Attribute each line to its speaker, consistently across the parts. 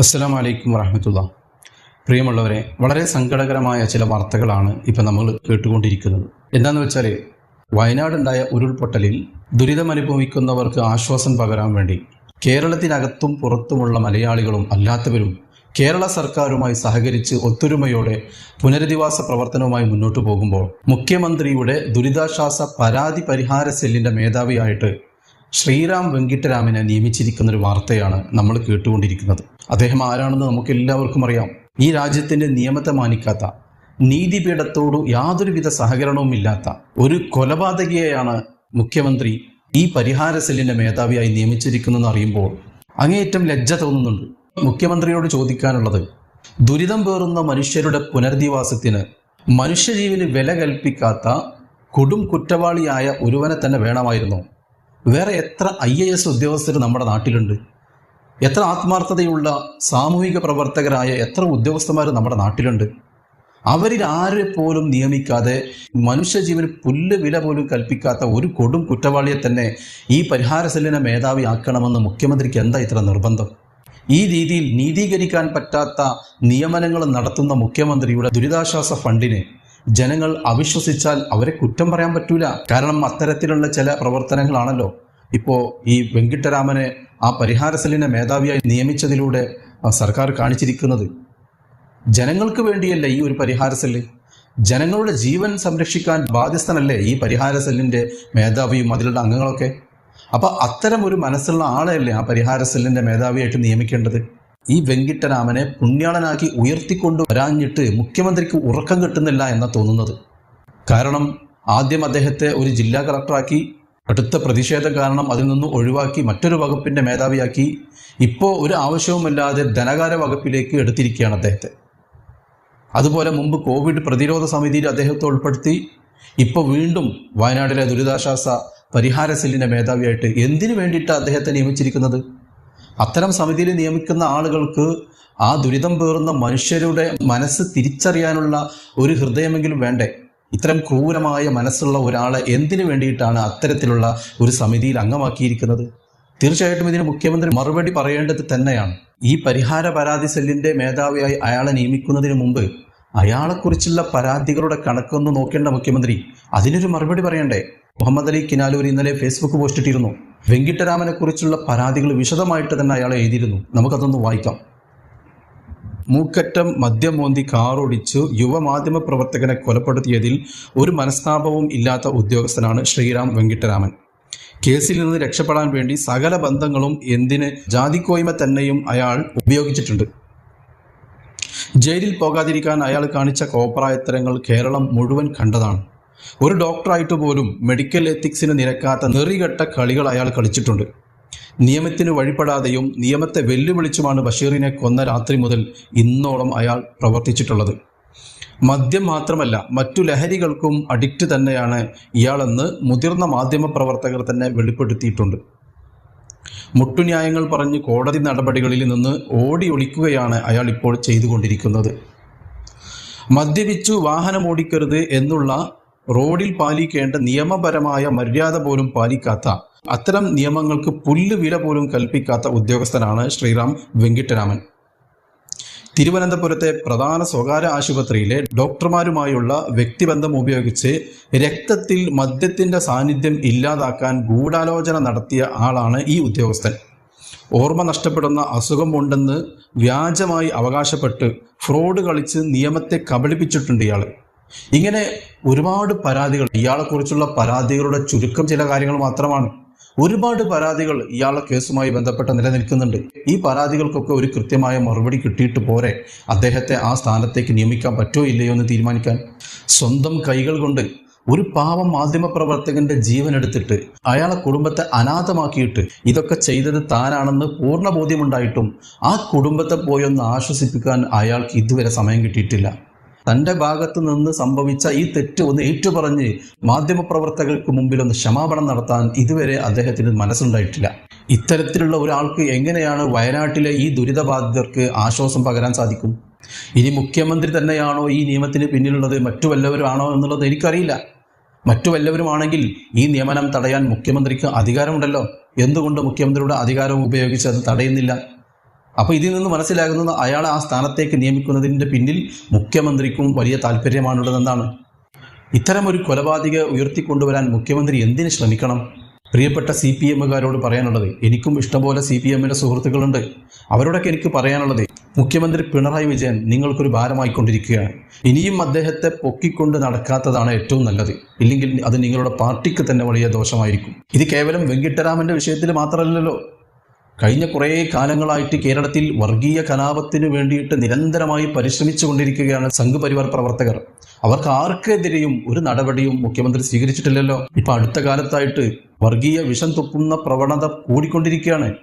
Speaker 1: അസ്സലാം വലൈക്കും വറഹമത്തുള്ള. പ്രിയമുള്ളവരെ വളരെ സങ്കടകരമായ ചില വാർത്തകളാണ് ഇപ്പം നമ്മൾ കേട്ടുകൊണ്ടിരിക്കുന്നത്. എന്താണെന്ന് വെച്ചാൽ വയനാടുണ്ടായ ഉരുൾപൊട്ടലിൽ ദുരിതമനുഭവിക്കുന്നവർക്ക് ആശ്വാസം പകരാൻ വേണ്ടി കേരളത്തിനകത്തും പുറത്തുമുള്ള മലയാളികളും അല്ലാത്തവരും കേരള സർക്കാരുമായി സഹകരിച്ച് ഒത്തൊരുമയോടെ പുനരധിവാസ പ്രവർത്തനവുമായി മുന്നോട്ടു പോകുമ്പോൾ മുഖ്യമന്ത്രിയുടെ ദുരിതാശ്വാസ പരാതി പരിഹാര സെല്ലിന്റെ മേധാവിയായിട്ട് ശ്രീറാം വെങ്കിട്ടരാമനെ നിയമിച്ചിരിക്കുന്ന ഒരു വാർത്തയാണ് നമ്മൾ കേട്ടുകൊണ്ടിരിക്കുന്നത്. അദ്ദേഹം ആരാണെന്ന് നമുക്ക് എല്ലാവർക്കും അറിയാം. ഈ രാജ്യത്തിന്റെ നിയമത്തെ മാനിക്കാത്ത നീതിപീഠത്തോട് യാതൊരുവിധ സഹകരണവും ഇല്ലാത്ത ഒരു കൊലപാതകിയെയാണ് മുഖ്യമന്ത്രി ഈ പരിഹാര സെല്ലിന്റെ മേധാവിയായി നിയമിച്ചിരിക്കുന്നതെന്ന് അറിയുമ്പോൾ അങ്ങേയറ്റം ലജ്ജ തോന്നുന്നുണ്ട്. മുഖ്യമന്ത്രിയോട് ചോദിക്കാനുള്ളത് ദുരിതം പേറുന്ന മനുഷ്യരുടെ പുനരധിവാസത്തിന് മനുഷ്യജീവിന് വില കൽപ്പിക്കാത്ത കൊടും കുറ്റവാളിയായ ഒരുവനെ തന്നെ വേണമായിരുന്നു. വേറെ എത്ര ഐ ഉദ്യോഗസ്ഥർ നമ്മുടെ നാട്ടിലുണ്ട്? എത്ര ആത്മാർത്ഥതയുള്ള സാമൂഹിക പ്രവർത്തകരായ എത്ര ഉദ്യോഗസ്ഥന്മാർ നമ്മുടെ നാട്ടിലുണ്ട്. അവരിൽ ആരെ പോലും നിയമിക്കാതെ മനുഷ്യജീവന് പുല്ല് വില പോലും കൽപ്പിക്കാത്ത ഒരു കൊടും കുറ്റവാളിയെ തന്നെ ഈ പരിഹാര സെല്ലിനെ മേധാവി ആക്കണമെന്ന് മുഖ്യമന്ത്രിക്ക് എന്താ ഇത്ര നിർബന്ധം? ഈ രീതിയിൽ നീതീകരിക്കാൻ പറ്റാത്ത നിയമനങ്ങൾ നടത്തുന്ന മുഖ്യമന്ത്രിയുടെ ദുരിതാശ്വാസ ഫണ്ടിനെ ജനങ്ങൾ അവിശ്വസിച്ചാൽ അവരെ കുറ്റം പറയാൻ പറ്റൂല. കാരണം അത്തരത്തിലുള്ള ചില പ്രവർത്തനങ്ങളാണല്ലോ. ഇപ്പോ ഈ വെങ്കിട്ടരാമനെ ആ പരിഹാര സെല്ലിനെ മേധാവിയായി നിയമിച്ചതിലൂടെ സർക്കാർ കാണിച്ചിരിക്കുന്നത് ജനങ്ങൾക്ക് വേണ്ടിയല്ല ഈ ഒരു പരിഹാര സെല്ല് ജനങ്ങളുടെ ജീവൻ സംരക്ഷിക്കാൻ ബാധ്യസ്ഥനല്ലേ ഈ പരിഹാര സെല്ലിന്റെ മേധാവിയും അതിലുള്ള അംഗങ്ങളൊക്കെ? അപ്പൊ അത്തരം ഒരു മനസ്സുള്ള ആളെയല്ലേ ആ പരിഹാര സെല്ലിന്റെ മേധാവിയായിട്ട് നിയമിക്കേണ്ടത്? ഈ വെങ്കിട്ടരാമനെ പുണ്യാളനാക്കി ഉയർത്തിക്കൊണ്ട് വരാഞ്ഞിട്ട് മുഖ്യമന്ത്രിക്ക് ഉറക്കം കിട്ടുന്നില്ല എന്നാണ് തോന്നുന്നത്. കാരണം ആദ്യം അദ്ദേഹത്തെ ഒരു ജില്ലാ കളക്ടറാക്കി കടുത്ത പ്രതിഷേധം കാരണം അതിൽ നിന്ന് ഒഴിവാക്കി മറ്റൊരു വകുപ്പിന്റെ മേധാവിയാക്കി ഇപ്പോൾ ഒരു ആവശ്യവുമില്ലാതെ ധനകാര വകുപ്പിലേക്ക് എടുത്തിരിക്കുകയാണ് അദ്ദേഹത്തെ. അതുപോലെ മുമ്പ് കോവിഡ് പ്രതിരോധ സമിതിയിൽ അദ്ദേഹത്തെ ഉൾപ്പെടുത്തി ഇപ്പോൾ വീണ്ടും വയനാട്ടിലെ ദുരിതാശ്വാസ പരിഹാര സെല്ലിന്റെ മേധാവിയായിട്ട് എന്തിനു വേണ്ടിയിട്ടാണ് അദ്ദേഹത്തെ നിയമിച്ചിരിക്കുന്നത്? അത്തരം സമിതിയിൽ നിയമിക്കുന്ന ആളുകൾക്ക് ആ ദുരിതം പേറുന്ന മനുഷ്യരുടെ മനസ്സ് തിരിച്ചറിയാനുള്ള ഒരു ഹൃദയമെങ്കിലും വേണ്ടേ? ഇത്തരം ക്രൂരമായ മനസ്സുള്ള ഒരാളെ എന്തിനു വേണ്ടിയിട്ടാണ് അത്തരത്തിലുള്ള ഒരു സമിതിയിൽ അംഗമാക്കിയിരിക്കുന്നത്? തീർച്ചയായിട്ടും ഇതിന് മുഖ്യമന്ത്രി മറുപടി പറയേണ്ടത് തന്നെയാണ്. ഈ പരിഹാര പരാതി സെല്ലിന്റെ മേധാവിയായി അയാളെ നിയമിക്കുന്നതിന് മുമ്പ് അയാളെക്കുറിച്ചുള്ള പരാതികളുടെ കണക്കൊന്ന് നോക്കേണ്ട മുഖ്യമന്ത്രി. അതിനൊരു മറുപടി പറയണ്ടേ? മുഹമ്മദ് അലി കിനാലൂർ ഇന്നലെ ഫേസ്ബുക്ക് പോസ്റ്റ് വെങ്കിട്ടരാമനെ കുറിച്ചുള്ള പരാതികൾ വിശദമായിട്ട് തന്നെ അയാൾ എഴുതിയിരുന്നു. നമുക്കതൊന്ന് വായിക്കാം. മൂക്കറ്റം മദ്യം മോന്തി കാറോടിച്ചു യുവമാധ്യമ പ്രവർത്തകനെ കൊലപ്പെടുത്തിയതിൽ ഒരു മനസ്താപവും ഇല്ലാത്ത ഉദ്യോഗസ്ഥനാണ് ശ്രീറാം വെങ്കിട്ടരാമൻ. കേസിൽ നിന്ന് രക്ഷപ്പെടാൻ വേണ്ടി സകല ബന്ധങ്ങളും എന്തിന് ജാതിക്കോയ്മ തന്നെയും അയാൾ ഉപയോഗിച്ചിട്ടുണ്ട്. ജയിലിൽ പോകാതിരിക്കാൻ അയാൾ കാണിച്ച കോപ്രായത്തരങ്ങൾ കേരളം മുഴുവൻ കണ്ടതാണ്. ഒരു ഡോക്ടറായിട്ട് പോലും മെഡിക്കൽ എത്തിക്സിന് നിരക്കാത്ത നെറികെട്ട കളികൾ അയാൾ കളിച്ചിട്ടുണ്ട്. നിയമത്തിന് വഴിപ്പെടാതെയും നിയമത്തെ വെല്ലുവിളിച്ചുമാണ് ബഷീറിനെ കൊന്ന രാത്രി മുതൽ ഇന്നോളം അയാൾ പ്രവർത്തിച്ചിട്ടുള്ളത്. മദ്യം മാത്രമല്ല മറ്റു ലഹരികൾക്കും അഡിക്റ്റ് തന്നെയാണ് ഇയാളെന്ന് മുതിർന്ന മാധ്യമപ്രവർത്തകർ തന്നെ വെളിപ്പെടുത്തിയിട്ടുണ്ട്. മുട്ടുന്യായങ്ങൾ പറഞ്ഞ് കോടതി നടപടികളിൽ നിന്ന് ഓടി ഒളിക്കുകയാണ് അയാൾ ഇപ്പോൾ ചെയ്തുകൊണ്ടിരിക്കുന്നത്. മദ്യപിച്ചു വാഹനം ഓടിക്കരുത് എന്നുള്ള റോഡിൽ പാലിക്കേണ്ട നിയമപരമായ മര്യാദ പോലും പാലിക്കാത്ത അത്തരം നിയമങ്ങൾക്ക് പുല്ല് വില പോലും കൽപ്പിക്കാത്ത ഉദ്യോഗസ്ഥനാണ് ശ്രീറാം വെങ്കിട്ടരാമൻ. തിരുവനന്തപുരത്തെ പ്രധാന സ്വകാര്യ ആശുപത്രിയിലെ ഡോക്ടർമാരുമായുള്ള വ്യക്തിബന്ധം ഉപയോഗിച്ച് രക്തത്തിൽ മദ്യത്തിന്റെ സാന്നിധ്യം ഇല്ലാതാക്കാൻ ഗൂഢാലോചന നടത്തിയ ആളാണ് ഈ ഉദ്യോഗസ്ഥൻ. ഓർമ്മ നഷ്ടപ്പെടുന്ന അസുഖം ഉണ്ടെന്ന് വ്യാജമായി അവകാശപ്പെട്ട് ഫ്രോഡ് കളിച്ച് നിയമത്തെ കബളിപ്പിച്ചിട്ടുണ്ട് ഇയാൾ ഇങ്ങനെ ഒരുപാട് പരാതികൾ ഇയാളെക്കുറിച്ചുള്ള പരാതികളുടെ ചുരുക്കം ചില കാര്യങ്ങൾ മാത്രമാണ്. ഒരുപാട് പരാതികൾ ഇയാളെ കേസുമായി ബന്ധപ്പെട്ട് നിലനിൽക്കുന്നുണ്ട്. ഈ പരാതികൾക്കൊക്കെ ഒരു കൃത്യമായ മറുപടി കിട്ടിയിട്ട് പോരെ. അദ്ദേഹത്തെ ആ സ്ഥാനത്തേക്ക് നിയമിക്കാൻ പറ്റോ ഇല്ലയോ എന്ന് തീരുമാനിക്കാൻ. സ്വന്തം കൈകൾ കൊണ്ട് ഒരു പാവം മാധ്യമപ്രവർത്തകന്റെ ജീവൻ എടുത്തിട്ട് അയാളെ കുടുംബത്തെ അനാഥമാക്കിയിട്ട് ഇതൊക്കെ ചെയ്തത് താനാണെന്ന് പൂർണ ബോധ്യമുണ്ടായിട്ടും ആ കുടുംബത്തെ പോയൊന്ന് ആശ്വസിപ്പിക്കാൻ അയാൾക്ക് ഇതുവരെ സമയം കിട്ടിയിട്ടില്ല. തന്റെ ഭാഗത്ത് നിന്ന് സംഭവിച്ച ഈ തെറ്റ് ഒന്ന് ഏറ്റുപറഞ്ഞ് മാധ്യമപ്രവർത്തകർക്ക് മുമ്പിൽ ഒന്ന് ക്ഷമാപണം നടത്താൻ ഇതുവരെ അദ്ദേഹത്തിന് മനസ്സുണ്ടായിട്ടില്ല. ഇത്തരത്തിലുള്ള ഒരാൾക്ക് എങ്ങനെയാണ് വയനാട്ടിലെ ഈ ദുരിതബാധിതർക്ക് ആശ്വാസം പകരാൻ സാധിക്കും? ഇനി മുഖ്യമന്ത്രി തന്നെയാണോ ഈ നിയമത്തിന് പിന്നിലുള്ളത്? മറ്റു വല്ലവരുമാണോ എന്നുള്ളത് എനിക്കറിയില്ല. മറ്റു വല്ലവരുമാണെങ്കിൽ ഈ നിയമനം തടയാൻ മുഖ്യമന്ത്രിക്ക് അധികാരമുണ്ടല്ലോ. എന്തുകൊണ്ട് മുഖ്യമന്ത്രിയുടെ അധികാരം ഉപയോഗിച്ച് അത് തടയുന്നില്ല? അപ്പോൾ ഇതിൽ നിന്ന് മനസ്സിലാകുന്നത് അയാളെ ആ സ്ഥാനത്തേക്ക് നിയമിക്കുന്നതിന്റെ പിന്നിൽ മുഖ്യമന്ത്രിക്കും വലിയ താല്പര്യമാണുള്ളതെന്നാണ് ഇത്തരമൊരു കൊലപാതക ഉയർത്തിക്കൊണ്ടുവരാൻ മുഖ്യമന്ത്രി എന്തിനു ശ്രമിക്കണം? പ്രിയപ്പെട്ട സി പി എമ്മുകാരോട് പറയാനുള്ളത് എനിക്കും ഇഷ്ടംപോലെ സി പി എമ്മിന്റെ സുഹൃത്തുക്കളുണ്ട്. അവരോടൊക്കെ എനിക്ക് പറയാനുള്ളത് മുഖ്യമന്ത്രി പിണറായി വിജയൻ നിങ്ങൾക്കൊരു ഭാരമായിക്കൊണ്ടിരിക്കുകയാണ്. ഇനിയും അദ്ദേഹത്തെ പൊക്കിക്കൊണ്ട് നടക്കാത്തതാണ് ഏറ്റവും നല്ലത്. ഇല്ലെങ്കിൽ അത് നിങ്ങളുടെ പാർട്ടിക്ക് തന്നെ വലിയ ദോഷമായിരിക്കും. ഇത് കേവലം വെങ്കിട്ടരാമന്റെ വിഷയത്തിൽ മാത്രമല്ലല്ലോ. കഴിഞ്ഞ കുറേ കാലങ്ങളായിട്ട് കേരളത്തിൽ വർഗീയ കലാപത്തിന് വേണ്ടിയിട്ട് നിരന്തരമായി പരിശ്രമിച്ചു കൊണ്ടിരിക്കുകയാണ് സംഘപരിവാർ പ്രവർത്തകർ. അവർക്ക് ആർക്കെതിരെയും ഒരു നടപടിയും മുഖ്യമന്ത്രി സ്വീകരിച്ചിട്ടില്ലല്ലോ. ഇപ്പൊ അടുത്ത കാലത്തായിട്ട് വർഗീയ വിഷം തുപ്പുന്ന പ്രവണത കൂടിക്കൊണ്ടിരിക്കുകയാണ്.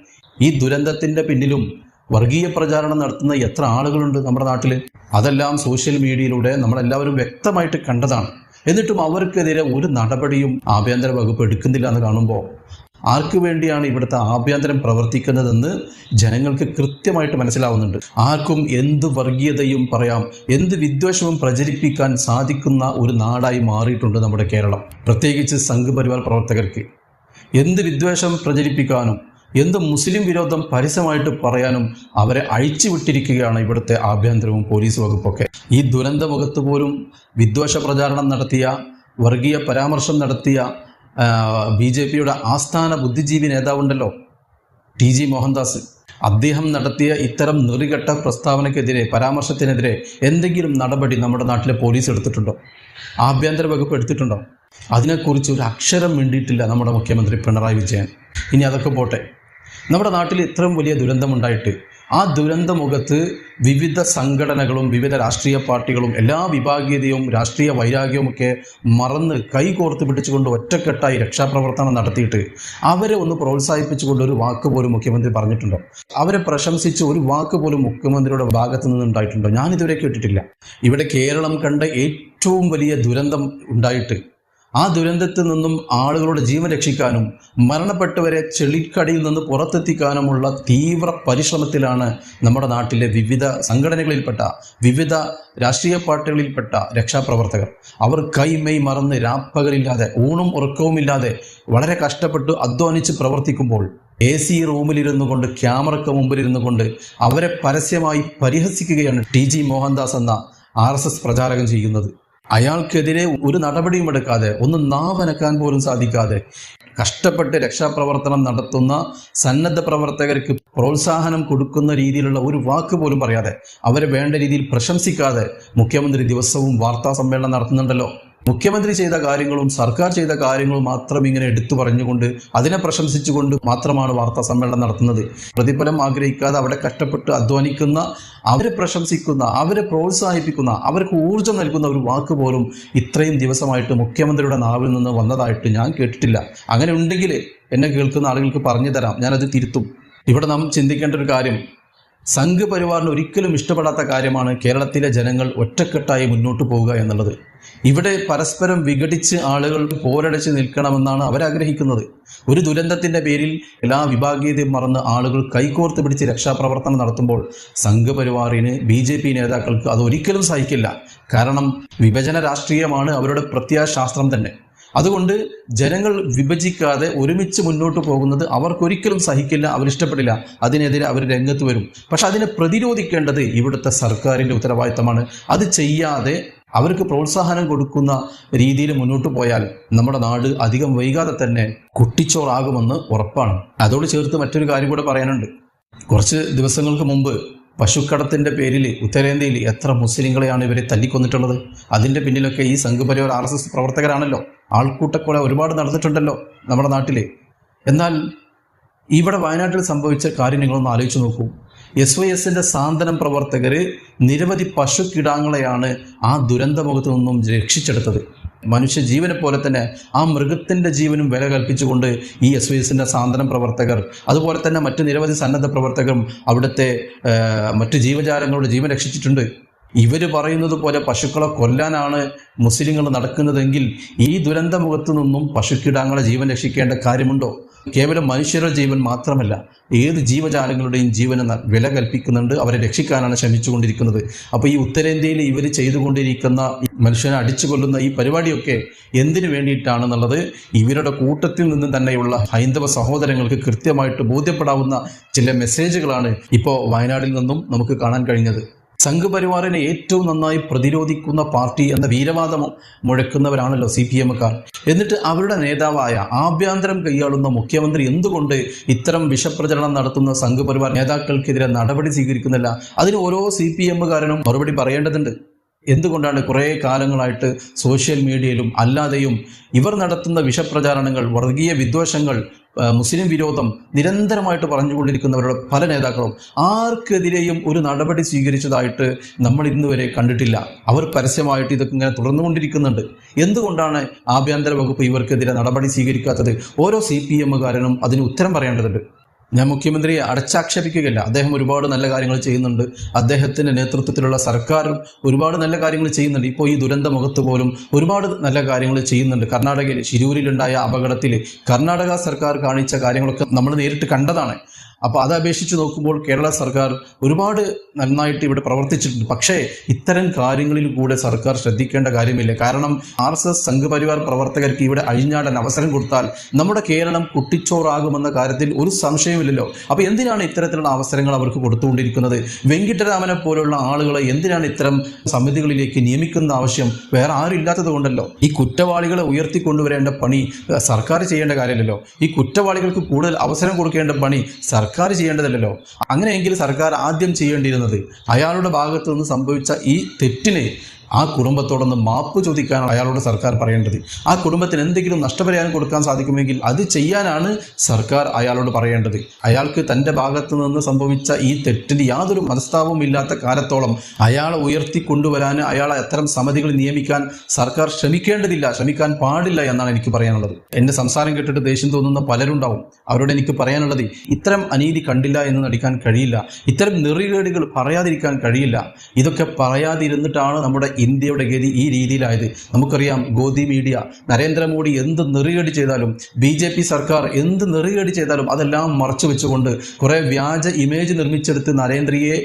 Speaker 1: ഈ ദുരന്തത്തിന്റെ പിന്നിലും വർഗീയ പ്രചാരണം നടത്തുന്ന എത്ര ആളുകളുണ്ട് നമ്മുടെ നാട്ടിൽ അതെല്ലാം സോഷ്യൽ മീഡിയയിലൂടെ നമ്മളെല്ലാവരും വ്യക്തമായിട്ട് കണ്ടതാണ്. എന്നിട്ടും അവർക്കെതിരെ ഒരു നടപടിയും ആഭ്യന്തര വകുപ്പ് എടുക്കുന്നില്ല എന്ന് കാണുമ്പോൾ ആർക്കു വേണ്ടിയാണ് ഇവിടുത്തെ ആഭ്യന്തരം പ്രവർത്തിക്കുന്നതെന്ന് ജനങ്ങൾക്ക് കൃത്യമായിട്ട് മനസ്സിലാവുന്നുണ്ട്. ആർക്കും എന്ത് വർഗീയതയും പറയാം എന്ത് വിദ്വേഷവും പ്രചരിപ്പിക്കാൻ സാധിക്കുന്ന ഒരു നാടായി മാറിയിട്ടുണ്ട് നമ്മുടെ കേരളം. പ്രത്യേകിച്ച് സംഘപരിവാർ പ്രവർത്തകർക്ക്. എന്ത് വിദ്വേഷം പ്രചരിപ്പിക്കാനും എന്ത് മുസ്ലിം വിരോധം പരസ്യമായിട്ട് പറയാനും അവരെ അഴിച്ചുവിട്ടിരിക്കുകയാണ് ഇവിടുത്തെ ആഭ്യന്തരവും പോലീസ് വകുപ്പൊക്കെ. ഈ ദുരന്തമുഖത്ത് പോലും വിദ്വേഷ പ്രചാരണം നടത്തിയ വർഗീയ പരാമർശം നടത്തിയ ബി ജെ പിയുടെ ആസ്ഥാന ബുദ്ധിജീവി നേതാവുണ്ടല്ലോ ടി ജി മോഹൻദാസ്. അദ്ദേഹം നടത്തിയ ഇത്തരം നെറികെട്ട പ്രസ്താവനയ്ക്കെതിരെ പരാമർശത്തിനെതിരെ എന്തെങ്കിലും നടപടി നമ്മുടെ നാട്ടിലെ പോലീസ് എടുത്തിട്ടുണ്ടോ? ആഭ്യന്തര വകുപ്പ് എടുത്തിട്ടുണ്ടോ? അതിനെക്കുറിച്ച് ഒരു അക്ഷരം വേണ്ടിയിട്ടില്ല നമ്മുടെ മുഖ്യമന്ത്രി പിണറായി വിജയൻ. ഇനി അതൊക്കെ പോട്ടെ. നമ്മുടെ നാട്ടിൽ ഇത്രയും വലിയ ദുരന്തമുണ്ടായിട്ട് ആ ദുരന്തമുഖത്ത് വിവിധ സംഘടനകളും വിവിധ രാഷ്ട്രീയ പാർട്ടികളും എല്ലാ വിഭാഗീയതയും രാഷ്ട്രീയ വൈരാഗ്യവും ഒക്കെ മറന്ന് കൈകോർത്ത് പിടിച്ചുകൊണ്ട് ഒറ്റക്കെട്ടായി രക്ഷാപ്രവർത്തനം നടത്തിയിട്ട് അവരെ ഒന്ന് പ്രോത്സാഹിപ്പിച്ചുകൊണ്ട് ഒരു വാക്ക് പോലും മുഖ്യമന്ത്രി പറഞ്ഞിട്ടുണ്ടോ? അവരെ പ്രശംസിച്ച് ഒരു വാക്ക് പോലും മുഖ്യമന്ത്രിയുടെ ഭാഗത്തു നിന്ന് ഉണ്ടായിട്ടുണ്ടോ? ഞാനിതുവരെ കേട്ടിട്ടില്ല. ഇവിടെ കേരളം കണ്ട ഏറ്റവും വലിയ ദുരന്തം ഉണ്ടായിട്ട് ആ ദുരന്തത്തിൽ നിന്നും ആളുകളുടെ ജീവൻ രക്ഷിക്കാനും മരണപ്പെട്ടവരെ ചെളിക്കടിയിൽ നിന്ന് പുറത്തെത്തിക്കാനുമുള്ള തീവ്ര പരിശ്രമത്തിലാണ് നമ്മുടെ നാട്ടിലെ വിവിധ സംഘടനകളിൽപ്പെട്ട വിവിധ രാഷ്ട്രീയ പാർട്ടികളിൽപ്പെട്ട രക്ഷാപ്രവർത്തകർ. അവർ കൈമൈ മറന്ന് രാപ്പകലില്ലാതെ ഊണും ഉറക്കവുമില്ലാതെ വളരെ കഷ്ടപ്പെട്ട് അധ്വാനിച്ച് പ്രവർത്തിക്കുമ്പോൾ എ സി റൂമിലിരുന്നു കൊണ്ട് ക്യാമറയ്ക്ക് മുമ്പിലിരുന്നു കൊണ്ട് അവരെ പരസ്യമായി പരിഹസിക്കുകയാണ് ടി ജി മോഹൻദാസ് എന്ന ആർ എസ് എസ് പ്രചാരകൻ ചെയ്യുന്നത്. അയാൾക്കെതിരെ ഒരു നടപടിയും എടുക്കാതെ ഒന്ന് നാവനക്കാൻ പോലും സാധിക്കാതെ കഷ്ടപ്പെട്ട് രക്ഷാപ്രവർത്തനം നടത്തുന്ന സന്നദ്ധ പ്രവർത്തകർക്ക് പ്രോത്സാഹനം കൊടുക്കുന്ന രീതിയിലുള്ള ഒരു വാക്ക് പോലും പറയാതെ അവരെ വേണ്ട രീതിയിൽ പ്രശംസിക്കാതെ മുഖ്യമന്ത്രി ദിവസവും വാർത്താ സമ്മേളനം നടത്തുന്നുണ്ടല്ലോ. മുഖ്യമന്ത്രി ചെയ്ത കാര്യങ്ങളും സർക്കാർ ചെയ്ത കാര്യങ്ങളും മാത്രം ഇങ്ങനെ എടുത്തു പറഞ്ഞുകൊണ്ട് അതിനെ പ്രശംസിച്ചുകൊണ്ട് മാത്രമാണ് വാർത്താ സമ്മേളനം നടത്തുന്നത്. പ്രതിഫലം ആഗ്രഹിക്കാതെ അവിടെ കഷ്ടപ്പെട്ട് അധ്വാനിക്കുന്ന അവരെ പ്രശംസിക്കുന്ന അവരെ പ്രോത്സാഹിപ്പിക്കുന്ന അവർക്ക് ഊർജം നൽകുന്ന ഒരു വാക്ക് പോലും ഇത്രയും ദിവസമായിട്ട് മുഖ്യമന്ത്രിയുടെ നാവിൽ നിന്ന് വന്നതായിട്ട് ഞാൻ കേട്ടിട്ടില്ല. അങ്ങനെ ഉണ്ടെങ്കിൽ എന്നെ കേൾക്കുന്ന ആളുകൾക്ക് പറഞ്ഞു തരാം. ഞാനത് തിരുത്തും. ഇവിടെ നാം ചിന്തിക്കേണ്ട ഒരു കാര്യം. സംഘ് പരിവാറിന് ഒരിക്കലും ഇഷ്ടപ്പെടാത്ത കാര്യമാണ് കേരളത്തിലെ ജനങ്ങൾ ഒറ്റക്കെട്ടായി മുന്നോട്ട് പോവുക എന്നുള്ളത്. ഇവിടെ പരസ്പരം വിഘടിച്ച് ആളുകൾ പോരടിച്ച് നിൽക്കണമെന്നാണ് അവരാഗ്രഹിക്കുന്നത്. ഒരു ദുരന്തത്തിന്റെ പേരിൽ എല്ലാ വിഭാഗീയതയും മറന്ന് ആളുകൾ കൈകോർത്ത് പിടിച്ച് രക്ഷാപ്രവർത്തനം നടത്തുമ്പോൾ സംഘപരിവാറിന് ബി ജെ പി നേതാക്കൾക്ക് അത് ഒരിക്കലും സഹിക്കില്ല. കാരണം വിഭജന രാഷ്ട്രീയമാണ് അവരുടെ പ്രത്യാശാസ്ത്രം തന്നെ. അതുകൊണ്ട് ജനങ്ങൾ വിഭജിക്കാതെ ഒരുമിച്ച് മുന്നോട്ട് പോകുന്നത് അവർക്കൊരിക്കലും സഹിക്കില്ല അവരിഷ്ടപ്പെടില്ല അതിനെതിരെ അവർ രംഗത്ത് വരും. പക്ഷെ അതിനെ പ്രതിരോധിക്കേണ്ടത് ഇവിടുത്തെ സർക്കാരിന്റെ ഉത്തരവാദിത്തമാണ്. അത് ചെയ്യാതെ അവർക്ക് പ്രോത്സാഹനം കൊടുക്കുന്ന രീതിയിൽ മുന്നോട്ട് പോയാൽ നമ്മുടെ നാട് അധികം വൈകാതെ തന്നെ കുട്ടിച്ചോറാകുമെന്ന് ഉറപ്പാണ്. അതോട് ചേർത്ത് മറ്റൊരു കാര്യം കൂടെ പറയാനുണ്ട്. കുറച്ച് ദിവസങ്ങൾക്ക് മുമ്പ് പശുക്കടത്തിന്റെ പേരിൽ ഉത്തരേന്ത്യയിൽ എത്ര മുസ്ലിങ്ങളെയാണ് ഇവരെ തല്ലിക്കൊന്നിട്ടുള്ളത്? അതിന്റെ പിന്നിലൊക്കെ ഈ സംഘപരിവാർ ആർ എസ് എസ് പ്രവർത്തകരാണല്ലോ. ആൾക്കൂട്ടക്കൊല ഒരുപാട് നടന്നിട്ടുണ്ടല്ലോ നമ്മുടെ നാട്ടിൽ എന്നാൽ ഇവിടെ വയനാട്ടിൽ സംഭവിച്ച കാര്യം നിങ്ങളൊന്ന് ആലോചിച്ച് നോക്കൂ. എസ് വൈ എസിന്റെ സാന്ത്വനം പ്രവർത്തകർ നിരവധി പശുക്കിടാങ്ങളെയാണ് ആ ദുരന്തമുഖത്തു നിന്നും രക്ഷിച്ചെടുത്തത്. മനുഷ്യ ജീവനെ പോലെ തന്നെ ആ മൃഗത്തിന്റെ ജീവനും വില കൽപ്പിച്ചുകൊണ്ട് ഈ എസ് വൈ എസിന്റെ സാന്ത്വനം പ്രവർത്തകർ അതുപോലെ തന്നെ മറ്റ് നിരവധി സന്നദ്ധ പ്രവർത്തകരും അവിടുത്തെ മറ്റ് ജീവജാലങ്ങളുടെ ജീവൻ രക്ഷിച്ചിട്ടുണ്ട്. ഇവർ പറയുന്നത് പോലെ പശുക്കളെ കൊല്ലാനാണ് മുസ്ലിങ്ങൾ നടക്കുന്നതെങ്കിൽ ഈ ദുരന്ത മുഖത്തു നിന്നും പശുക്കിടാങ്ങളെ ജീവൻ രക്ഷിക്കേണ്ട കാര്യമുണ്ടോ? കേവലം മനുഷ്യരുടെ ജീവൻ മാത്രമല്ല ഏത് ജീവജാലങ്ങളുടെയും ജീവന് വില കൽപ്പിക്കുന്നുണ്ട് അവരെ രക്ഷിക്കാനാണ് ശ്രമിച്ചുകൊണ്ടിരിക്കുന്നത്. അപ്പോൾ ഈ ഉത്തരേന്ത്യയിൽ ഇവർ ചെയ്തുകൊണ്ടിരിക്കുന്ന മനുഷ്യനെ അടിച്ചു കൊല്ലുന്ന ഈ പരിപാടിയൊക്കെ എന്തിനു വേണ്ടിയിട്ടാണെന്നുള്ളത് ഇവരുടെ കൂട്ടത്തിൽ നിന്ന് തന്നെയുള്ള ഹൈന്ദവ സഹോദരങ്ങൾക്ക് കൃത്യമായിട്ട് ബോധ്യപ്പെടാവുന്ന ചില മെസ്സേജുകളാണ് ഇപ്പോൾ വയനാടിൽ നിന്നും നമുക്ക് കാണാൻ കഴിഞ്ഞത്. സംഘപരിവാറിനെ ഏറ്റവും നന്നായി പ്രതിരോധിക്കുന്ന പാർട്ടി എന്ന വീരവാദം മുഴക്കുന്നവരാണല്ലോ സി പി എമ്മുകാർ. എന്നിട്ട് അവരുടെ നേതാവായ ആഭ്യന്തരം കൈയാളുന്ന മുഖ്യമന്ത്രി എന്തുകൊണ്ട് ഇത്തരം വിഷപ്രചരണം നടത്തുന്ന സംഘപരിവാർ നേതാക്കൾക്കെതിരെ നടപടി സ്വീകരിക്കുന്നില്ല? അതിന് ഓരോ സി പി എമ്മുകാരനും മറുപടി പറയേണ്ടതുണ്ട്. എന്തുകൊണ്ടാണ് കുറേ കാലങ്ങളായിട്ട് സോഷ്യൽ മീഡിയയിലും അല്ലാതെയും ഇവർ നടത്തുന്ന വിഷപ്രചാരണങ്ങൾ വർഗീയ വിദ്വേഷങ്ങൾ മുസ്ലിം വിരോധം നിരന്തരമായിട്ട് പറഞ്ഞുകൊണ്ടിരിക്കുന്നവരുടെ പല നേതാക്കളും ആർക്കെതിരെയും ഒരു നടപടി സ്വീകരിച്ചതായിട്ട് നമ്മൾ ഇന്നുവരെ കണ്ടിട്ടില്ല. അവർ പരസ്യമായിട്ട് ഇതൊക്കെ ഇങ്ങനെ തുടർന്നുകൊണ്ടിരിക്കുന്നുണ്ട്. എന്തുകൊണ്ടാണ് ആഭ്യന്തര വകുപ്പ് ഇവർക്കെതിരെ നടപടി സ്വീകരിക്കാത്തത്? ഓരോ സി പി എമ്മുകാരനും അതിന് ഉത്തരം പറയേണ്ടതുണ്ട്. ഞാൻ മുഖ്യമന്ത്രിയെ അടച്ചാക്ഷേപിക്കുകയില്ല. അദ്ദേഹം ഒരുപാട് നല്ല കാര്യങ്ങൾ ചെയ്യുന്നുണ്ട്. അദ്ദേഹത്തിന്റെ നേതൃത്വത്തിലുള്ള സർക്കാരും ഒരുപാട് നല്ല കാര്യങ്ങൾ ചെയ്യുന്നുണ്ട്. ഇപ്പോൾ ഈ ദുരന്ത മുഖത്ത് പോലും ഒരുപാട് നല്ല കാര്യങ്ങൾ ചെയ്യുന്നുണ്ട്. കർണാടകയിൽ ശിരൂരിലുണ്ടായ അപകടത്തിൽ കർണാടക സർക്കാർ കാണിച്ച കാര്യങ്ങളൊക്കെ നമ്മൾ നേരിട്ട് കണ്ടതാണ്. അപ്പോൾ അത് അപേക്ഷിച്ച് നോക്കുമ്പോൾ കേരള സർക്കാർ ഒരുപാട് നന്നായിട്ട് ഇവിടെ പ്രവർത്തിച്ചിട്ടുണ്ട്. പക്ഷേ ഇത്തരം കാര്യങ്ങളിൽ കൂടെ സർക്കാർ ശ്രദ്ധിക്കേണ്ട കാര്യമില്ല. കാരണം ആർ എസ് എസ് സംഘപരിവാർ പ്രവർത്തകർക്ക് ഇവിടെ അഴിഞ്ഞാടാൻ അവസരം കൊടുത്താൽ നമ്മുടെ കേരളം കുട്ടിച്ചോറാകുമെന്ന കാര്യത്തിൽ ഒരു സംശയമില്ലല്ലോ അപ്പോൾ എന്തിനാണ് ഇത്തരത്തിലുള്ള അവസരങ്ങൾ അവർക്ക് കൊടുത്തുകൊണ്ടിരിക്കുന്നത്? വെങ്കിട്ടരാമനെ പോലുള്ള ആളുകളെ എന്തിനാണ് ഇത്തരം സമിതികളിലേക്ക് നിയമിക്കുന്ന ആവശ്യം? വേറെ ആരും ഇല്ലാത്തത് കൊണ്ടല്ലോ. ഈ കുറ്റവാളികളെ ഉയർത്തിക്കൊണ്ടുവരേണ്ട പണി സർക്കാർ ചെയ്യേണ്ട കാര്യമല്ലല്ലോ. ഈ കുറ്റവാളികൾക്ക് കൂടുതൽ അവസരം കൊടുക്കേണ്ട പണി സർക്കാർ ചെയ്യേണ്ടതല്ലല്ലോ. അങ്ങനെയെങ്കിൽ സർക്കാർ ആദ്യം ചെയ്യേണ്ടിയിരുന്നത് അയാളുടെ ഭാഗത്തു നിന്ന് സംഭവിച്ച ഈ തെറ്റിന് ആ കുടുംബത്തോടൊന്ന് മാപ്പ് ചോദിക്കാനാണ് അയാളോട് സർക്കാർ പറയേണ്ടത്. ആ കുടുംബത്തിന് എന്തെങ്കിലും നഷ്ടപരിഹാരം കൊടുക്കാൻ സാധിക്കുമെങ്കിൽ അത് ചെയ്യാനാണ് സർക്കാർ അയാളോട് പറയേണ്ടത്. അയാൾക്ക് തന്റെ ഭാഗത്ത് നിന്ന് സംഭവിച്ച ഈ തെറ്റിന് യാതൊരു മനസ്താപവും ഇല്ലാത്ത കാലത്തോളം അയാളെ ഉയർത്തിക്കൊണ്ടുവരാൻ അയാളെ അത്തരം സമിതികൾ നിയമിക്കാൻ സർക്കാർ ശ്രമിക്കേണ്ടതില്ല ശ്രമിക്കാൻ പാടില്ല എന്നാണ് എനിക്ക് പറയാനുള്ളത്. എന്റെ സംസാരം കേട്ടിട്ട് ദേഷ്യം തോന്നുന്ന പലരുണ്ടാവും. അവരോട് എനിക്ക് പറയാനുള്ളത് ഇത്തരം അനീതി കണ്ടില്ല എന്ന് നടിക്കാൻ കഴിയില്ല. ഇത്തരം നെറികേടുകൾ പറയാതിരിക്കാൻ കഴിയില്ല. ഇതൊക്കെ പറയാതിരുന്നിട്ടാണ് നമ്മുടെ ഇന്ത്യയുടെ ഗതി ഈ രീതിയിലായത്. നമുക്കറിയാം ഗോദി മീഡിയ നരേന്ദ്രമോദി എന്ത് നെറുകേടി ചെയ്താലും ബി ജെ പി സർക്കാർ എന്ത് നെറുകേടി ചെയ്താലും അതെല്ലാം മറച്ചു വെച്ചുകൊണ്ട് കുറെ വ്യാജ ഇമേജ് നിർമ്മിച്ചെടുത്ത് നരേന്ദ്രയെ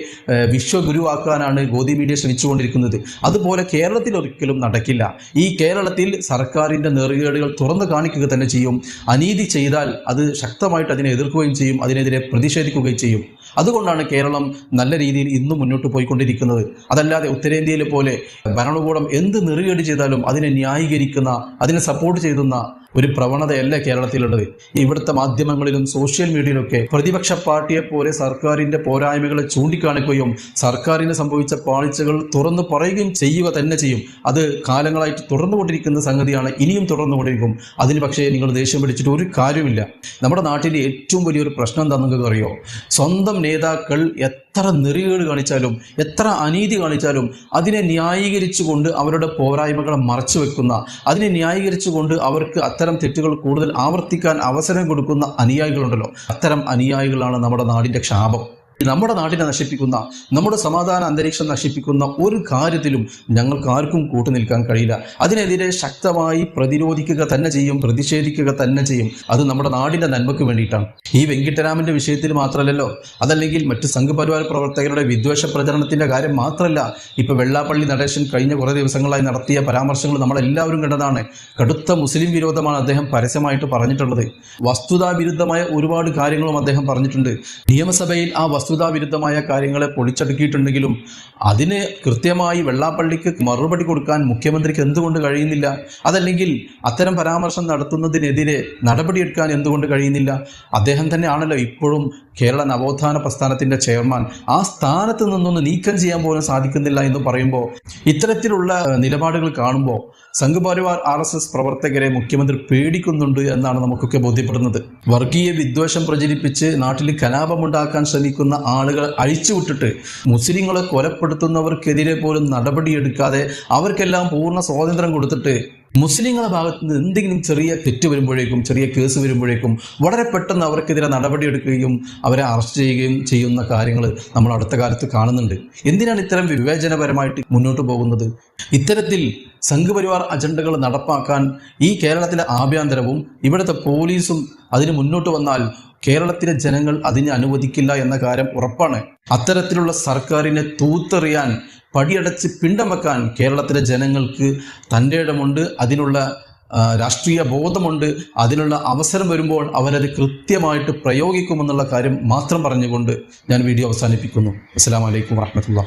Speaker 1: വിശ്വഗുരുവാക്കാനാണ് ഗോദി മീഡിയ ശ്രമിച്ചുകൊണ്ടിരിക്കുന്നത്. അതുപോലെ കേരളത്തിൽ ഒരിക്കലും നടക്കില്ല. ഈ കേരളത്തിൽ സർക്കാരിന്റെ നെറുകേടുകൾ തുറന്നു കാണിക്കുക തന്നെ ചെയ്യും. അനീതി ചെയ്താൽ അത് ശക്തമായിട്ട് അതിനെ എതിർക്കുകയും ചെയ്യും അതിനെതിരെ പ്രതിഷേധിക്കുകയും ചെയ്യും. അതുകൊണ്ടാണ് കേരളം നല്ല രീതിയിൽ ഇന്നും മുന്നോട്ട് പോയിക്കൊണ്ടിരിക്കുന്നത്. അതല്ലാതെ ഉത്തരേന്ത്യയിലെ പോലെ ഭരണകൂടം എന്ത് നെറുകേട് ചെയ്താലും അതിനെ ന്യായീകരിക്കുന്ന അതിനെ സപ്പോർട്ട് ചെയ്യുന്ന ഒരു പ്രവണതയല്ല കേരളത്തിലുള്ളത്. ഇവിടുത്തെ മാധ്യമങ്ങളിലും സോഷ്യൽ മീഡിയയിലൊക്കെ പ്രതിപക്ഷ പാർട്ടിയെ പോലെ സർക്കാരിന്റെ പോരായ്മകളെ ചൂണ്ടിക്കാണിക്കുകയും സർക്കാരിന് സംഭവിച്ച പാളിച്ചകൾ തുറന്നു പറയുകയും ചെയ്യുക തന്നെ ചെയ്യും. അത് കാലങ്ങളായിട്ട് തുറന്നുകൊണ്ടിരിക്കുന്ന സംഗതിയാണ് ഇനിയും തുറന്നുകൊണ്ടിരിക്കും അതിന് പക്ഷേ നിങ്ങൾ ദേഷ്യം പിടിച്ചിട്ട് ഒരു കാര്യമില്ല. നമ്മുടെ നാട്ടിലെ ഏറ്റവും വലിയൊരു പ്രശ്നം എന്താണെന്ന് നിങ്ങൾക്ക് അറിയോ? സ്വന്തം നേതാക്കൾ എത്ര നെറികേട് കാണിച്ചാലും എത്ര അനീതി കാണിച്ചാലും അതിനെ ന്യായീകരിച്ചുകൊണ്ട് അവരുടെ പോരായ്മകളെ മറച്ചു വെക്കുന്ന അതിനെ ന്യായീകരിച്ചുകൊണ്ട് അവർക്ക് അത്തരം തെറ്റുകൾ കൂടുതൽ ആവർത്തിക്കാൻ അവസരം കൊടുക്കുന്ന അനുയായികളുണ്ടല്ലോ. അത്തരം അനുയായികളാണ് നമ്മുടെ നാടിന്റെ ക്ഷാപം നമ്മുടെ നാടിനെ നശിപ്പിക്കുന്ന നമ്മുടെ സമാധാന അന്തരീക്ഷം നശിപ്പിക്കുന്ന ഒരു കാര്യത്തിലും ഞങ്ങൾക്ക് ആർക്കും കൂട്ടു നിൽക്കാൻ കഴിയില്ല. അതിനെതിരെ ശക്തമായി പ്രതിരോധിക്കുക തന്നെ ചെയ്യും പ്രതിഷേധിക്കുക തന്നെ ചെയ്യും. അത് നമ്മുടെ നാടിന്റെ നന്മയ്ക്ക് വേണ്ടിയിട്ടാണ്. ഈ വെങ്കിട്ടരാമന്റെ വിഷയത്തിൽ മാത്രമല്ലല്ലോ അതല്ലെങ്കിൽ മറ്റ് സംഘപരിവാര പ്രവർത്തകരുടെ വിദ്വേഷ പ്രചരണത്തിന്റെ കാര്യം മാത്രമല്ല ഇപ്പൊ വെള്ളാപ്പള്ളി നടേശൻ കഴിഞ്ഞ കുറേ ദിവസങ്ങളായി നടത്തിയ പരാമർശങ്ങൾ നമ്മളെല്ലാവരും കണ്ടതാണ്. കടുത്ത മുസ്ലിം വിരോധമാണ് അദ്ദേഹം പരസ്യമായിട്ട് പറഞ്ഞിട്ടുള്ളത്. വസ്തുതാ വിരുദ്ധമായ ഒരുപാട് കാര്യങ്ങളും അദ്ദേഹം പറഞ്ഞിട്ടുണ്ട്. നിയമസഭയിൽ ആ വസ്തുതാവിരുദ്ധമായ കാര്യങ്ങളെ പൊളിച്ചടുക്കിയിട്ടുണ്ടെങ്കിലും അതിന് കൃത്യമായി വെള്ളാപ്പള്ളിക്ക് മറുപടി കൊടുക്കാൻ മുഖ്യമന്ത്രിക്ക് എന്തുകൊണ്ട് കഴിയുന്നില്ല? അതല്ലെങ്കിൽ അത്തരം പരാമർശം നടത്തുന്നതിനെതിരെ നടപടിയെടുക്കാൻ എന്തുകൊണ്ട് കഴിയുന്നില്ല? അദ്ദേഹം തന്നെയാണല്ലോ ഇപ്പോഴും കേരള നവോത്ഥാന പ്രസ്ഥാനത്തിന്റെ ചെയർമാൻ. ആ സ്ഥാനത്ത് നിന്നൊന്ന് നീക്കം ചെയ്യാൻ പോലും സാധിക്കുന്നില്ല എന്ന് പറയുമ്പോൾ ഇത്തരത്തിലുള്ള നിലപാടുകൾ കാണുമ്പോൾ സംഘപരിവാർ ആർ എസ് എസ് പ്രവർത്തകരെ മുഖ്യമന്ത്രി പേടിക്കുന്നുണ്ട് എന്നാണ് നമുക്കൊക്കെ ബോധ്യപ്പെടുന്നത്. വർഗീയ വിദ്വേഷം പ്രചരിപ്പിച്ച് നാട്ടിൽ കലാപമുണ്ടാക്കാൻ ശ്രമിക്കുന്ന ആളുകളെ അഴിച്ചുവിട്ടിട്ട് മുസ്ലിങ്ങളെ കൊലപ്പെടുത്തുന്നവർക്കെതിരെ പോലും നടപടിയെടുക്കാതെ അവർക്കെല്ലാം പൂർണ സ്വാതന്ത്ര്യം കൊടുത്തിട്ട് മുസ്ലിങ്ങളുടെ ഭാഗത്ത് നിന്ന് എന്തെങ്കിലും ചെറിയ തെറ്റ് വരുമ്പോഴേക്കും ചെറിയ കേസ് വരുമ്പോഴേക്കും വളരെ പെട്ടെന്ന് അവർക്കെതിരെ നടപടിയെടുക്കുകയും അവരെ അറസ്റ്റ് ചെയ്യുകയും ചെയ്യുന്ന കാര്യങ്ങൾ നമ്മൾ അടുത്ത കാലത്ത് കാണുന്നുണ്ട്. എന്തിനാണ് ഇത്തരം വിവേചനപരമായിട്ട് മുന്നോട്ട് പോകുന്നത്? ഇത്തരത്തിൽ സംഘപരിവാർ അജണ്ടകൾ നടപ്പാക്കാൻ ഈ കേരളത്തിലെ ആഭ്യന്തരവും ഇവിടുത്തെ പോലീസും അതിന് മുന്നോട്ട് വന്നാൽ കേരളത്തിലെ ജനങ്ങൾ അതിനെ അനുവദിക്കില്ല എന്ന കാര്യം ഉറപ്പാണ്. അത്തരത്തിലുള്ള സർക്കാരിനെ തൂത്തെറിയാൻ പടിയടച്ച് പിണ്ടമക്കാൻ കേരളത്തിലെ ജനങ്ങൾക്ക് തന്റെ ഇടമുണ്ട് അതിനുള്ള രാഷ്ട്രീയ ബോധമുണ്ട് അതിനുള്ള അവസരം വരുമ്പോൾ അവരത് കൃത്യമായിട്ട് പ്രയോഗിക്കുമെന്നുള്ള കാര്യം മാത്രം പറഞ്ഞുകൊണ്ട് ഞാൻ വീഡിയോ അവസാനിപ്പിക്കുന്നു. അസ്സാം വലൈക്കും വാഹമത്തുള്ള